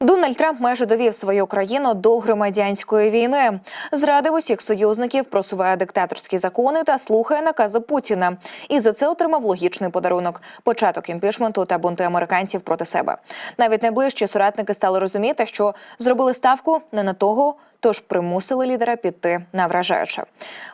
Дональд Трамп майже довів свою країну до громадянської війни, зрадив усіх союзників, просуває диктаторські закони та слухає накази Путіна. І за це отримав логічний подарунок початок імпічменту та бунти американців проти себе. Навіть найближчі соратники стали розуміти, що зробили ставку не на того. Тож примусили лідера піти на вражаюче.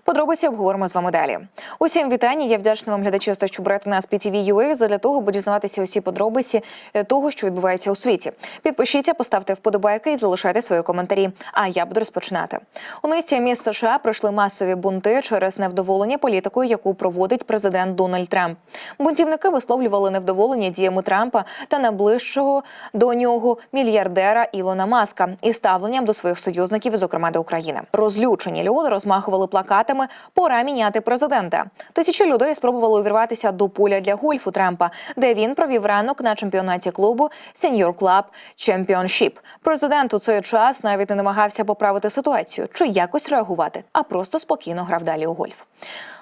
Подробиці обговоримо з вами далі. Усім вітання. Я вдячна вам глядачі, що брати нас PTV.ua задля того, аби дізнаватися усі подробиці е, того, що відбувається у світі. Підпишіться, поставте вподобайки і залишайте свої коментарі. А я буду розпочинати. У низці міст США пройшли масові бунти через невдоволення політикою, яку проводить президент Дональд Трамп. Бунтівники висловлювали невдоволення діями Трампа та найближчого до нього мільярдера Ілона Маска і ставленням до своїх союзників, зокрема до України. Розлючені люди розмахували плакатами Пора міняти президента. Тисячі людей спробували увірватися до поля для гольфу Трампа, де він провів ранок на чемпіонаті клубу Senior Club Championship. Президент у цей час навіть не намагався поправити ситуацію чи якось реагувати, а просто спокійно грав далі у гольф.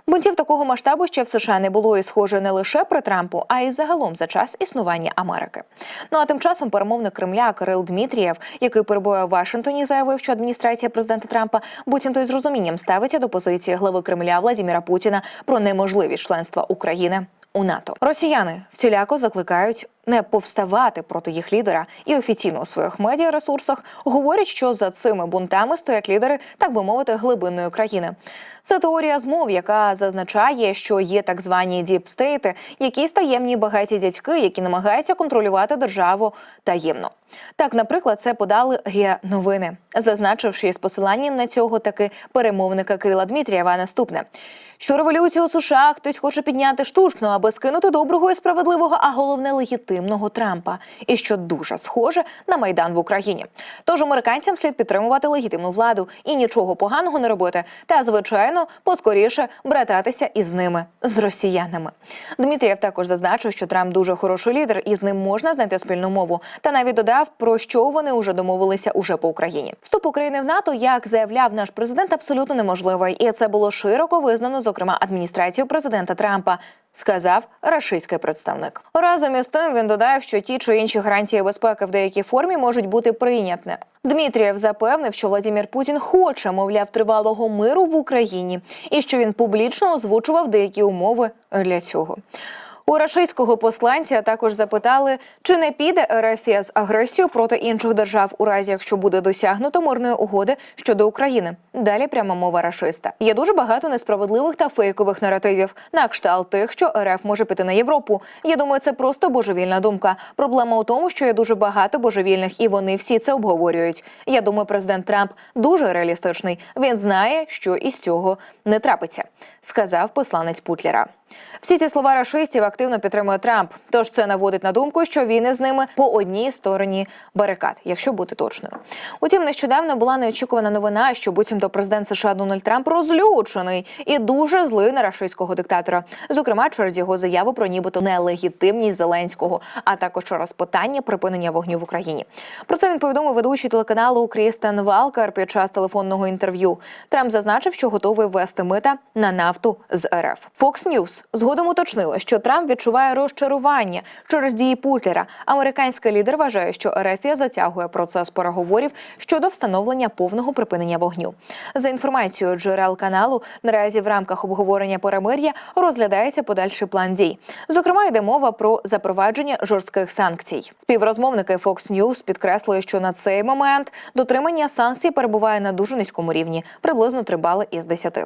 Бунтів такого масштабу ще в США не було і схоже не лише при Трампу, а й загалом за час існування Америки. Ну а тим часом перемовник Кремля Кирил Дмитрієв, який перебуває в Вашингтоні, заявив, що адміністрація президента Трампа буцімто із розумінням ставиться до позиції глави Кремля Владіміра Путіна про неможливість членства України. У НАТО росіяни всіляко закликають не повставати проти їх лідера і офіційно у своїх медіаресурсах говорять, що за цими бунтами стоять лідери, так би мовити, глибинної країни. Це теорія змов, яка зазначає, що є так звані діпстейти, якісь таємні багаті дядьки, які намагаються контролювати державу таємно. Так, наприклад, це подали ГІА новини, зазначивши із посиланням на цього таки перемовника Кирила Дмитрієва наступне. Що революцію у США хтось хоче підняти штучно, аби скинути доброго і справедливого, а головне легітимного Трампа, і що дуже схоже на майдан в Україні. Тож американцям слід підтримувати легітимну владу і нічого поганого не робити, та звичайно поскоріше брататися із ними, з росіянами. Дмитрієв також зазначив, що Трамп дуже хороший лідер, і з ним можна знайти спільну мову. Та навіть додав, про що вони вже домовилися уже по Україні. Вступ України в НАТО, як заявляв наш президент, абсолютно неможливий, і це було широко визнано, зокрема адміністрацію президента Трампа. Сказав рашистський представник. Разом із тим він додав, що ті чи інші гарантії безпеки в деякій формі можуть бути прийнятні. Дмитрієв запевнив, що Владимир Путін хоче, мовляв, тривалого миру в Україні, і що він публічно озвучував деякі умови для цього. У рашистського посланця також запитали, чи не піде РФ з агресією проти інших держав у разі, якщо буде досягнуто мирної угоди щодо України. Далі пряма мова рашиста. Є дуже багато несправедливих та фейкових наративів, на кшталт тих, що РФ може піти на Європу. Я думаю, це просто божевільна думка. Проблема у тому, що є дуже багато божевільних, і вони всі це обговорюють. Я думаю, президент Трамп дуже реалістичний. Він знає, що із цього не трапиться, сказав посланець Путлера. Всі ці слова рашистів активно підтримує Трамп. Тож це наводить на думку, що він із ними по одній стороні барикад, якщо бути точною. Утім, нещодавно була неочікувана новина, що буцімто президент США Дональд Трамп розлючений і дуже злий на рашистського диктатора, зокрема через його заяву про нібито нелегітимність Зеленського, а також через питання припинення вогню в Україні. Про це він повідомив ведучий телеканалу Крістен Валкар під час телефонного інтерв'ю. Трамп зазначив, що готовий ввести мита на нафту з РФ. Fox News згодом уточнила, що Трамп відчуває розчарування через дії Путлера. Американський лідер вважає, що РФ затягує процес переговорів щодо встановлення повного припинення вогню. За інформацією джерел каналу, наразі в рамках обговорення перемир'я розглядається подальший план дій. Зокрема, йде мова про запровадження жорстких санкцій. Співрозмовники Fox News підкреслили, що на цей момент дотримання санкцій перебуває на дуже низькому рівні, приблизно 3 бали із 10.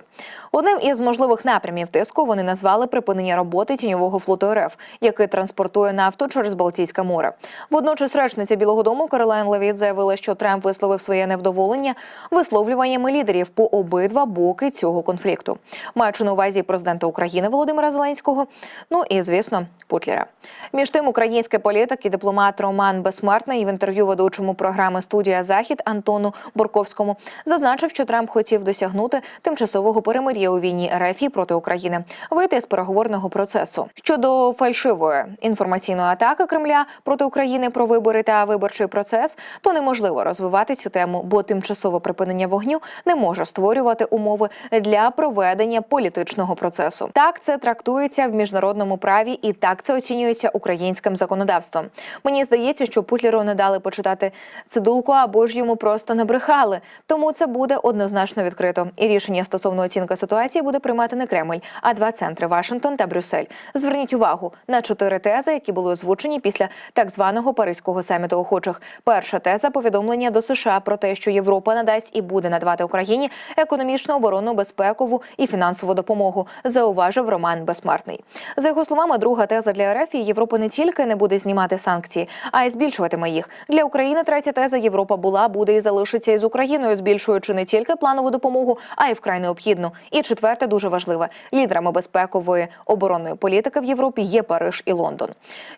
Одним із можливих напрямів тиску вони назвали припинення роботи тіньового флоту РФ, який транспортує нафту через Балтійське море. Водночас речниця Білого Дому Каролайн Левіт заявила, що Трамп висловив своє невдоволення висловлюваннями лідерів по обидва боки цього конфлікту, маючи на увазі президента України Володимира Зеленського. Ну і звісно, Путлера. Між тим, український політик і дипломат Роман Безсмертний в інтерв'ю ведучому програми Студія Захід Антону Борковському зазначив, що Трамп хотів досягнути тимчасового перемир'я у війні РФ проти України, вийти з переговорного процесу. Щодо фальшивої інформаційної атаки Кремля проти України про вибори та виборчий процес, то неможливо розвивати цю тему, бо тимчасове припинення вогню не може створювати умови для проведення політичного процесу. Так це трактується в міжнародному праві, і так це оцінюється українським законодавством. Мені здається, що Путлеру не дали почитати цидулку або ж йому просто набрехали. Тому це буде однозначно відкрито. І рішення стосовно оцінки ситуації буде приймати не Кремль, а два центри Вашингтон та Брюссель. Зверніть увагу на чотири тези, які були озвучені після так званого Паризького саміту охочих. Перша теза повідомлення до США про те, що Європа надасть і буде надавати Україні економічну, оборонну, безпекову і фінансову допомогу. Зауважив Роман Безсмертний. За його словами, друга теза для РФ і Європа не тільки не буде знімати санкції, а й збільшуватиме їх. Для України третя теза Європа була, буде і залишиться із Україною, збільшуючи не тільки планову допомогу, а й вкрай необхідну. І четверте дуже важливе: лідерами безпекової оборонної політики в Європі є Париж і Лондон.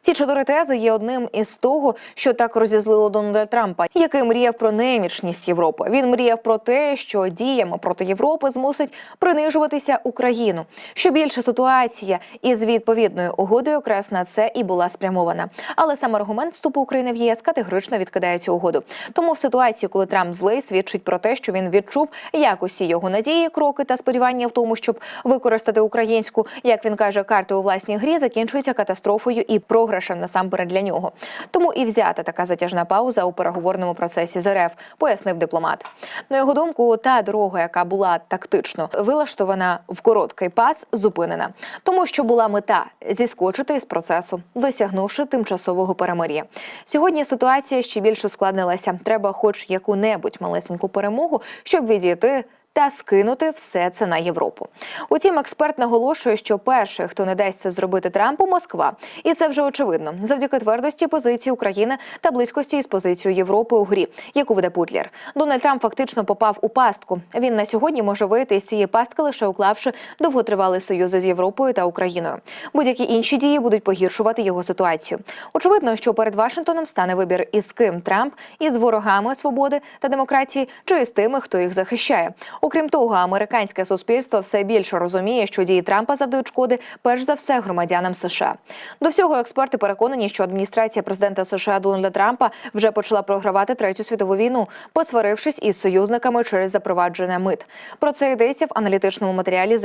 Ці чотири тези є одним із того, що так розізлило Дональда Трампа, який мріяв про немічність Європи. Він мріяв про те, що діями проти Європи змусить принижуватися Україну. Що більше ситуація із відповідною угодою якраз на це і була спрямована. Але сам аргумент вступу України в ЄС категорично відкидає цю угоду. Тому в ситуації, коли Трамп злий, свідчить про те, що він відчув, як його надії, кроки та сподівання в тому, щоб використати українську, як він каже, карту у власній грі, закінчується катастрофою і програшем насамперед для нього. Тому і взята така затяжна пауза у переговорному процесі з РФ, пояснив дипломат. На його думку, та дорога, яка була тактично вилаштована в короткий пас, зупинена, тому що була мета зіскочити із процесу, досягнувши тимчасового перемир'я. Сьогодні ситуація ще більше ускладнилася. Треба, хоч яку-небудь малесеньку перемогу, щоб відійти. Та скинути все це на Європу. Утім, експерт наголошує, що перший, хто не дасть це зробити Трампу, Москва, і це вже очевидно завдяки твердості позиції України та близькості із позицією Європи у грі, яку веде Путлер. Дональд Трамп фактично попав у пастку. Він на сьогодні може вийти із цієї пастки, лише уклавши довготривалий союз з Європою та Україною. Будь-які інші дії будуть погіршувати його ситуацію. Очевидно, що перед Вашингтоном стане вибір із ким Трамп із ворогами свободи та демократії, чи із тими, хто їх захищає. Окрім того, американське суспільство все більше розуміє, що дії Трампа завдають шкоди перш за все громадянам США. До всього експерти переконані, що адміністрація президента США Дональда Трампа вже почала програвати третю світову війну, посварившись із союзниками через запровадження мит. Про це йдеться в аналітичному матеріалі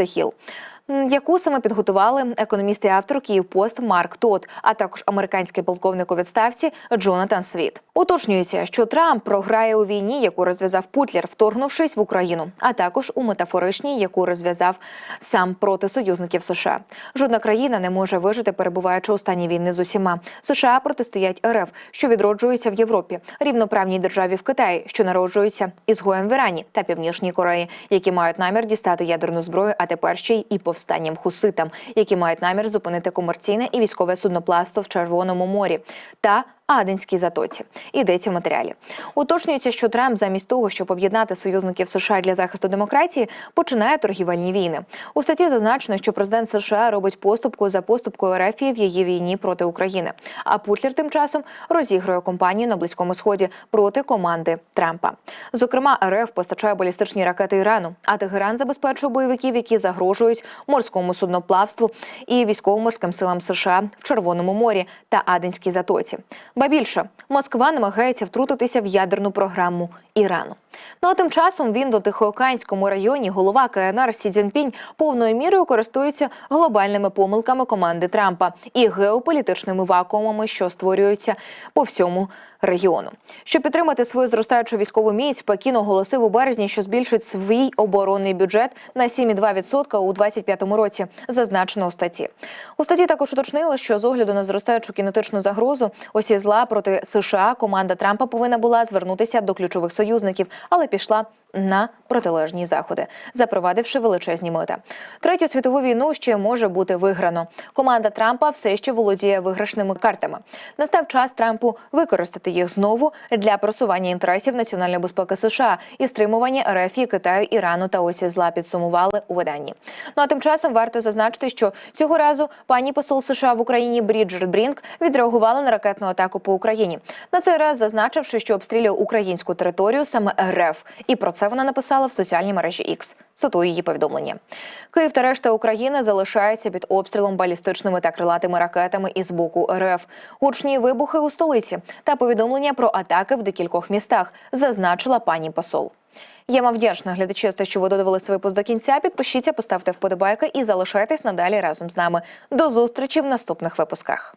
м, яку саме підготували економіст і автор Київпост Марк Тот, а також американський полковник у відставці Джонатан Світ. Уточнюється, що Трамп програє у війні, яку розв'язав Путлер, вторгнувшись в Україну, а також у метафоричній, яку розв'язав сам проти союзників США. Жодна країна не може вижити, перебуваючи у стані війни з усіма. США протистоять РФ, що відроджується в Європі, рівноправній державі в Китаї, що народжується ізгоєм в Ірані та Північній Кореї, які мають намір дістати ядерну зброю, а тепер ще й і повстанням хуситам, які мають намір зупинити комерційне і військове судноплавство в Червоному морі та Аденській затоці йдеться в матеріалі. Уточнюється, що Трамп замість того, щоб об'єднати союзників США для захисту демократії, починає торгівельні війни. У статті зазначено, що президент США робить поступку за поступкою РФ в її війні проти України. А Путлер тим часом розігрує кампанію на близькому сході проти команди Трампа. Зокрема, РФ постачає балістичні ракети Ірану, а Тегеран забезпечує бойовиків, які загрожують морському судноплавству і військово-морським силам США в Червоному морі та Аденській затоці. Ба більше Москва намагається втрутитися в ядерну програму Ірану. Ну а тим часом він до Тихоокеанському районі голова КНР Сі Цзіньпінь повною мірою користується глобальними помилками команди Трампа і геополітичними вакуумами, що створюються по всьому регіону. Щоб підтримати свою зростаючу військову міць, Пекін оголосив у березні, що збільшить свій оборонний бюджет на 7,2% у 2025 році. Зазначено у статті. У статті також уточнили, що з огляду на зростаючу кінетичну загрозу осі зла проти США команда Трампа повинна була звернутися до ключових союзників, але пішла на протилежні заходи, запровадивши величезні мита. Третю світову війну ще може бути виграно. Команда Трампа все ще володіє виграшними картами. Настав час Трампу використати їх знову для просування інтересів національної безпеки США і стримування РФ, Китаю, Ірану та осі зла підсумували у виданні. Ну а тим часом варто зазначити, що цього разу пані посол США в Україні Бріджер Брінк відреагувала на ракетну атаку по Україні. На цей раз зазначивши, що обстрілює українську територію саме РФ, і про це це вона написала в соціальній мережі X. Цитую її повідомлення. Київ та решта України залишається під обстрілом балістичними та крилатими ракетами із боку РФ. Гучні вибухи у столиці та повідомлення про атаки в декількох містах, зазначила пані посол. Я вам вдячна глядачі, за те, що ви додивилися випуск до кінця. Підпишіться, поставте вподобайки і залишайтесь надалі разом з нами. До зустрічі в наступних випусках.